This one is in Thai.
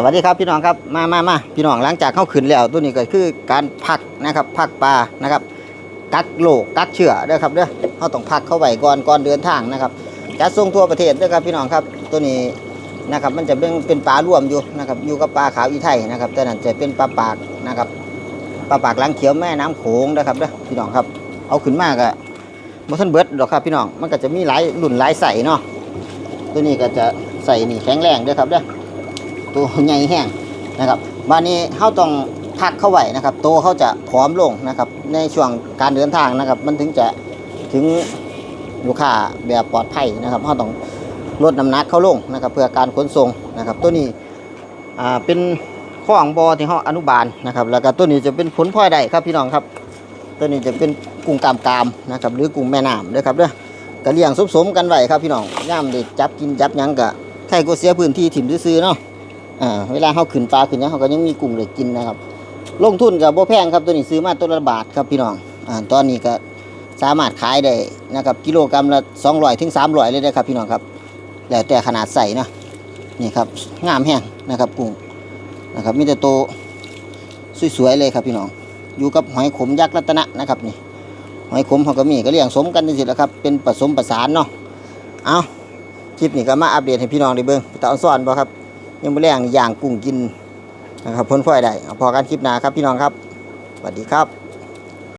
สวัสดีครับพี่น้องครับมามามาพี่น้องหลังจากเข้าขึ้นแล้วตัวนี้ก็คือการพักนะครับพักปลานะครับ กักโลกกักเชื้อเด้อครับเด้อเขาต้องพักเข้าไว้ก่อนก่อนเดินทางนะครับจัดส่งทั่วประเทศเด้อครับพี่น้องครับตัวนี้นะครับมันจะเป็นเป็นปลารวมอยู่นะครับอยู่กับปลาขาวอีไทยนะครับแต่นั้นจะเป็นปลาปากนะครับปลาปากหลังเขียวแม่น้ำโขงนะครับเด้อพี่น้องครับเอาขึ้นมากอะบ่ทันเบิร์ดดอกครับพี่น้องมันก็จะมีหลายรุ่นหลายใส่เนาะตัวนี้ก็จะใส่นี่แข็งแรงเด้อครับเด้อ ตัวใหญ่แห้งนะครับบานนี้เขาต้องพักเข้าไว้นะครับ โตวเขาจะผอมลงนะครับ ในช่วงการเดินทางนะครับ มันถึงจะถึงลูกค้าแบบปลอดภัยนะครับเขาต้องลดน้ำหนักเข้าลงนะครับ เพื่อการขนส่งนะครับ ตัวนี้อ่าเป็นข้องบอที่เขาอนุบาลนะครับ แล้วก็ตัวนี้จะเป็นผลพลอยได้ครับพี่น้องครับ ตัวนี้จะเป็นกุ้งกามกามนะครับ หรือกุ้งแม่น้ำเด้อครับเด้อก็เลี้ยงสมๆกันไว้ครับพี่น้องย่ามเด็จับกินจับยังกะใครก็เสียพื้นที่ถิ่มซื้อเนาะ อ่าเวลาเขาขึ้นปลาขึ้นหยังเขาก็ยังมีกุ้งเหลยกินนะครับ ลงทุนกับโบแพงครับตัวนี้ซื้อมาตัวละบาทครับพี่น้องอ่าตอนนี้ก็สามารถขายได้นะครับกิโลกรัมละ200ถึง300เลยนะครับพี่น้องครับ แล้วแต่ขนาดใส่นะนี่ครับงามแห้งนะครับกุ้งนะครับมีแต่โตสวยๆเลยครับพี่น้องอยู่กับหอยขมยักษ์รัตนะนะครับนี่หอยขมเขาก็มีก็เลี้ยงสมกันนี่สิแหละครับเป็นผสมประสานเนาะเอาคลิปนี้ก็มาอัปเดตให้พี่น้องได้เบิ่งตาออนซ่อนบ่ครับ ยังไม่แรงนี่ย่างกุ้งกินนะครับพ้นพ่อยได้พอการคลิปหน้าครับพี่น้องครับสวัสดีครับ